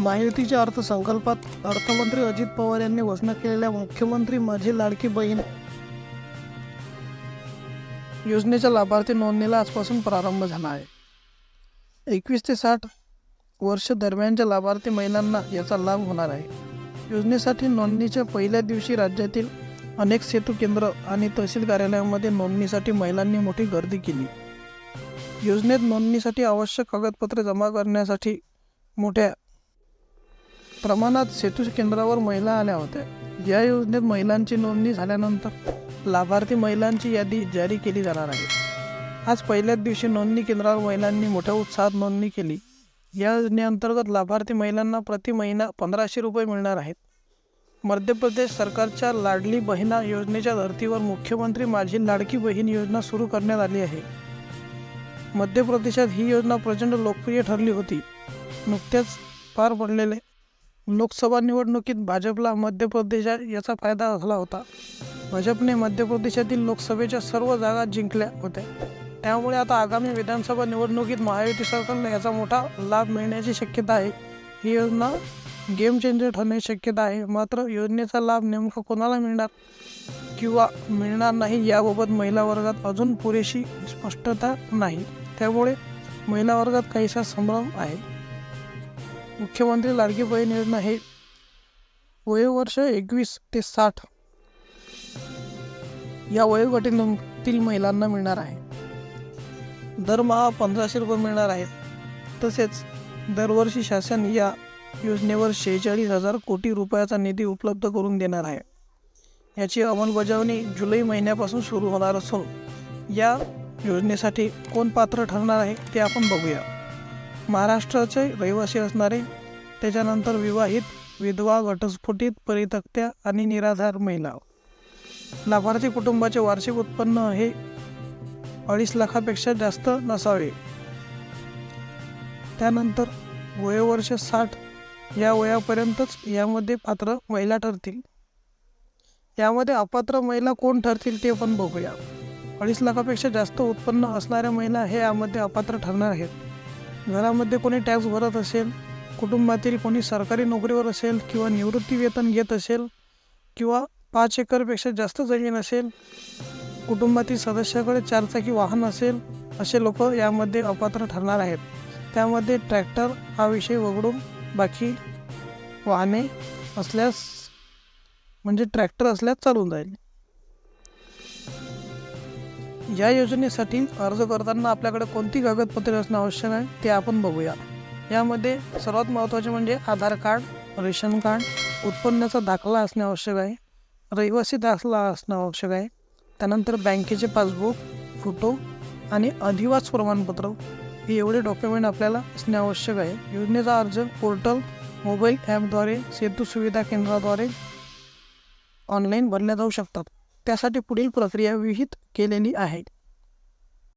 महायुतीच्या अर्थसंकल्पात अर्थमंत्री अजित पवार यांनी घोषणा केलेल्या मुख्यमंत्री माझी लाडकी बहीण योजनेच्या लाभार्थी नोंदणीला आजपासून प्रारंभ झाला आहे. एकवीस ते साठ वर्ष दरम्यानच्या लाभार्थी महिलांना याचा लाभ होणार आहे. योजनेसाठी नोंदणीच्या पहिल्या दिवशी राज्यातील अनेक सेतू केंद्र आणि तहसील कार्यालयामध्ये नोंदणीसाठी महिलांनी मोठी गर्दी केली. योजनेत नोंदणीसाठी आवश्यक कागदपत्रे जमा करण्यासाठी मोठ्या प्रमाणात सेतू केंद्रावर महिला आल्या होत्या. या योजनेत महिलांची नोंदणी झाल्यानंतर लाभार्थी महिलांची यादी जारी केली जाणार आहे. आज पहिल्याच दिवशी नोंदणी केंद्रावर महिलांनी मोठ्या उत्साहात नोंदणी केली. या योजनेअंतर्गत लाभार्थी महिलांना प्रति महिना पंधराशे रुपये मिळणार आहेत. मध्य प्रदेश सरकारच्या लाडली बहिणा योजनेच्या धर्तीवर मुख्यमंत्री माझी लाडकी बहीण योजना सुरू करण्यात आली आहे. मध्य प्रदेशात ही योजना प्रचंड लोकप्रिय ठरली होती. नुकत्याच पार पडलेले लोकसभा निवडणुकीत भाजपला मध्य प्रदेशात याचा फायदा झाला होता. भाजपने मध्य प्रदेशातील लोकसभेच्या सर्व जागा जिंकल्या होत्या. त्यामुळे आता आगामी विधानसभा निवडणुकीत महायुती सरकारला याचा मोठा लाभ मिळण्याची शक्यता आहे. ही योजना गेम चेंजर ठरण्याची शक्यता आहे. मात्र योजनेचा लाभ नेमका कोणाला मिळणार किंवा मिळणार नाही याबाबत महिला वर्गात अजून पुरेशी स्पष्टता नाही. त्यामुळे महिला वर्गात काहीसा संभ्रम आहे. मुख्यमंत्री लाडकी बहीण योजना हे वयोवर्ष एकवीस ते साठ या वयोगटातील महिलांना मिळणार आहे. दरमहा पंधराशे रुपये मिळणार आहेत. तसेच दरवर्षी शासन या योजनेवर शेहेचाळीस हजार कोटी रुपयाचा निधी उपलब्ध करून देणार आहे. याची अंमलबजावणी जुलै महिन्यापासून सुरू होणार असून या योजनेसाठी कोण पात्र ठरणार आहे ते आपण बघूया. महाराष्ट्राचे रहिवासी असणारे त्याच्यानंतर विवाहित विधवा घटस्फोटित परितक्त्या आणि निराधार महिला. लाभार्थी कुटुंबाचे वार्षिक उत्पन्न हे अडीच लाखापेक्षा जास्त नसावे. त्यानंतर वयोवर्ष साठ या वयापर्यंतच यामध्ये पात्र महिला ठरतील. यामध्ये अपात्र महिला कोण ठरतील ते पण बघूया. अडीच लाखापेक्षा जास्त उत्पन्न असणाऱ्या महिला हे यामध्ये अपात्र ठरणार आहेत. घरामध्ये कोणी टॅक्स भरत असेल कुटुंबातील कोणी सरकारी नोकरीवर असेल किंवा निवृत्ती वेतन घेत असेल किंवा पाच एकरपेक्षा जास्त जमीन असेल कुटुंबातील सदस्याकडे चारचाकी वाहन असेल असे लोक यामध्ये अपात्र ठरणार आहेत. त्यामध्ये ट्रॅक्टर हा विषय वगळून बाकी वाहने असल्यास म्हणजे ट्रॅक्टर असल्यास चालून जाईल. या योजनेसाठी अर्ज करताना आपल्याकडे कोणती कागदपत्रे असणं आवश्यक आहे ते आपण बघूया. यामध्ये सर्वात महत्त्वाचे म्हणजे आधार कार्ड रेशन कार्ड उत्पन्नाचा दाखला असणे आवश्यक आहे रहिवासी दाखला असणं आवश्यक आहे त्यानंतर बँकेचे पासबुक फोटो आणि अधिवास प्रमाणपत्र. हे एवढे डॉक्युमेंट आपल्याला असणे आवश्यक आहे. योजनेचा अर्ज पोर्टल मोबाईल ॲपद्वारे सेतू सुविधा केंद्राद्वारे ऑनलाईन भरल्या जाऊ शकतात. त्यासाठी पुढील प्रक्रिया विहित केलेली आहे.